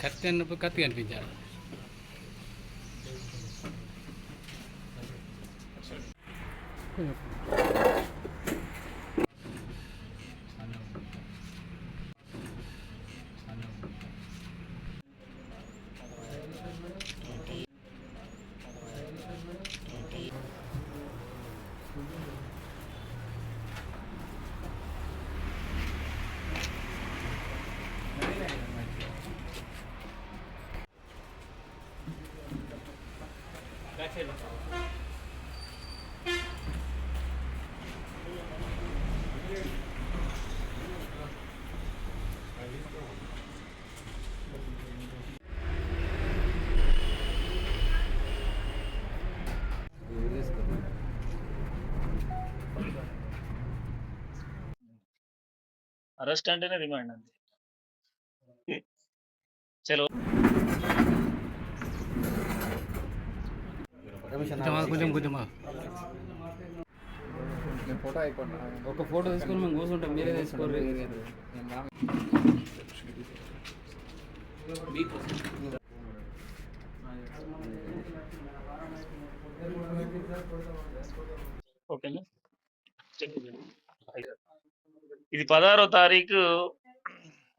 కత్తి అన్నప్పుడు కత్తి కనిపించాలి అరెస్ట్ అంటేనే రిమాండ్ అంతే చలో కొంచెం కొంచెం కొంచెం ఫోటో అయిపోయినా. ఒక ఫోటో తీసుకొని మేము కూర్చుంటాం మీరే తీసుకోరు ఓకేనా. ఇది పదహారో తారీఖు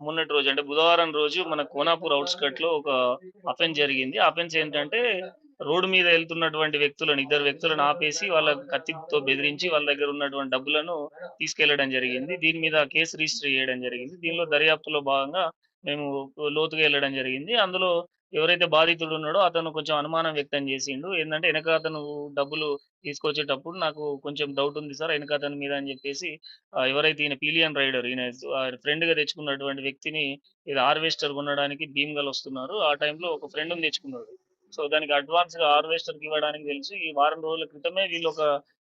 మొన్నటి రోజు అంటే బుధవారం రోజు మన కోనాపూర్ అవుట్స్కట్లో ఒక అఫెన్స్ జరిగింది. అఫెన్స్ ఏంటంటే రోడ్డు మీద వెళ్తున్నటువంటి వ్యక్తులను ఇద్దరు వ్యక్తులను ఆపేసి వాళ్ళ కత్తితో బెదిరించి వాళ్ళ దగ్గర ఉన్నటువంటి డబ్బులను తీసుకెళ్ళడం జరిగింది. దీని మీద కేసు రిజిస్టర్ చేయడం జరిగింది. దీనిలో దర్యాప్తులో భాగంగా మేము లోతుగా వెళ్ళడం జరిగింది. అందులో ఎవరైతే బాధితుడు ఉన్నాడో అతను కొంచెం అనుమానం వ్యక్తం చేసిండు. ఏంటంటే వెనక అతను డబ్బులు తీసుకొచ్చేటప్పుడు నాకు కొంచెం డౌట్ ఉంది సార్. వెనక అతని మీద అని చెప్పేసి ఎవరైతే ఈయన పీలియన్ రైడర్ ఈయన ఫ్రెండ్గా తెచ్చుకున్నటువంటి వ్యక్తిని ఇది హార్వెస్టర్ కొనడానికి భీమ్గల్ వస్తున్నారు. ఆ టైంలో ఒక ఫ్రెండ్ తెచ్చుకున్నాడు. సో దానికి అడ్వాన్స్గా హార్వెస్టర్కి ఇవ్వడానికి తెలిసి ఈ వారం రోజుల క్రితమే వీళ్ళు ఒక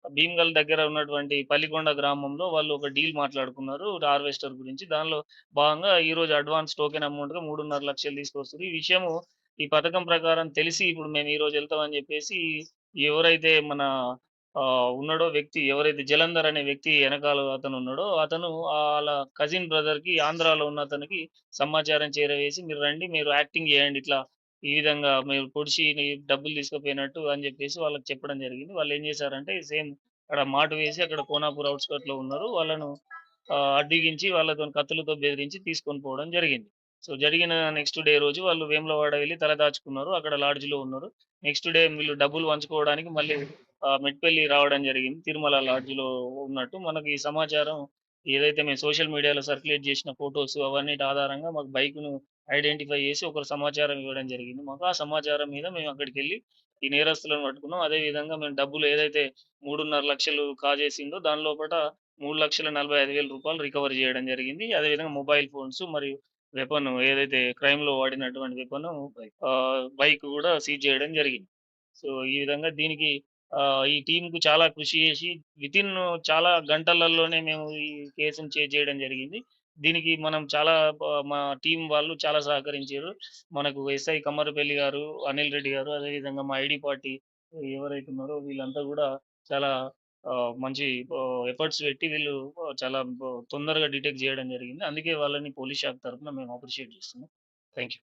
భీమ్గల్ దగ్గర ఉన్నటువంటి పల్లికొండ గ్రామంలో వాళ్ళు ఒక డీల్ మాట్లాడుకున్నారు హార్వెస్టర్ గురించి. దానిలో భాగంగా ఈ రోజు అడ్వాన్స్ టోకెన్ అమౌంట్గా మూడున్నర లక్షలు తీసుకొస్తుంది. ఈ విషయము ఈ పథకం ప్రకారం తెలిసి ఇప్పుడు మేము ఈ రోజు వెళ్తామని చెప్పేసి ఎవరైతే మన ఆ, ఉన్నాడో వ్యక్తి ఎవరైతే జలంధర్ అనే వ్యక్తి వెనకాల అతను ఉన్నాడో అతను వాళ్ళ కజిన్ బ్రదర్కి ఆంధ్రాలో ఉన్న అతనికి సమాచారం చేరవేసి మీరు రండి మీరు యాక్టింగ్ చేయండి ఇట్లా ఈ విధంగా మీరు పొడిచి డబ్బులు తీసుకుపోయినట్టు అని చెప్పేసి వాళ్ళకి చెప్పడం జరిగింది. వాళ్ళు ఏం చేశారంటే సేమ్ అక్కడ మాటు వేసి అక్కడ కోనాపూర్ అవుట్స్కట్లో ఉన్నారు. వాళ్ళను అడ్డిగించి వాళ్ళతో కత్తులతో బెదిరించి తీసుకొని పోవడం జరిగింది. సో జరిగిన నెక్స్ట్ డే రోజు వాళ్ళు వేములవాడ వెళ్ళి తల దాచుకున్నారు. అక్కడ లాడ్జ్లో ఉన్నారు. నెక్స్ట్ డే వీళ్ళు డబ్బులు పంచుకోవడానికి మళ్ళీ మెట్పల్లి రావడం జరిగింది. తిరుమల లాడ్జ్లో ఉన్నట్టు మనకి ఈ సమాచారం ఏదైతే మేము సోషల్ మీడియాలో సర్క్యులేట్ చేసిన ఫొటోస్ అవన్నీ ఆధారంగా మాకు బైక్ను ఐడెంటిఫై చేసి ఒకరు సమాచారం ఇవ్వడం జరిగింది. మాకు ఆ సమాచారం మీద మేము అక్కడికి వెళ్ళి ఈ నేరస్తులను పట్టుకున్నాం. అదే విధంగా మేము డబ్బులు ఏదైతే మూడున్నర లక్షలు కాజేసిందో దాని లోపల మూడు లక్షల నలభై ఐదు వేల రూపాయలు రికవర్ చేయడం జరిగింది. అదే విధంగా మొబైల్ ఫోన్స్ మరియు వెపన్ ఏదైతే క్రైమ్లో వాడినటువంటి వెపన్ బైక్ కూడా సీజ్ చేయడం జరిగింది. సో ఈ విధంగా దీనికి ఈ టీంకు చాలా కృషి చేసి వితిన్ చాలా గంటలలోనే మేము ఈ కేసును చేజ్ చేయడం జరిగింది. దీనికి మనం చాలా మా టీం వాళ్ళు చాలా సహకరించారు. మనకు ఎస్ఐ కమ్మరపల్లి గారు అనిల్ రెడ్డి గారు అదే విధంగా మా ఐడి పార్టీ ఎవరైతే ఉన్నారో వీళ్ళంతా కూడా చాలా మంచి ఎఫర్ట్స్ పెట్టి వీళ్ళు చాలా తొందరగా డిటెక్ట్ చేయడం జరిగింది. అందుకే వాళ్ళని పోలీస్ శాఖ తరఫున మేము అప్రిషియేట్ చేస్తున్నాం. Thank you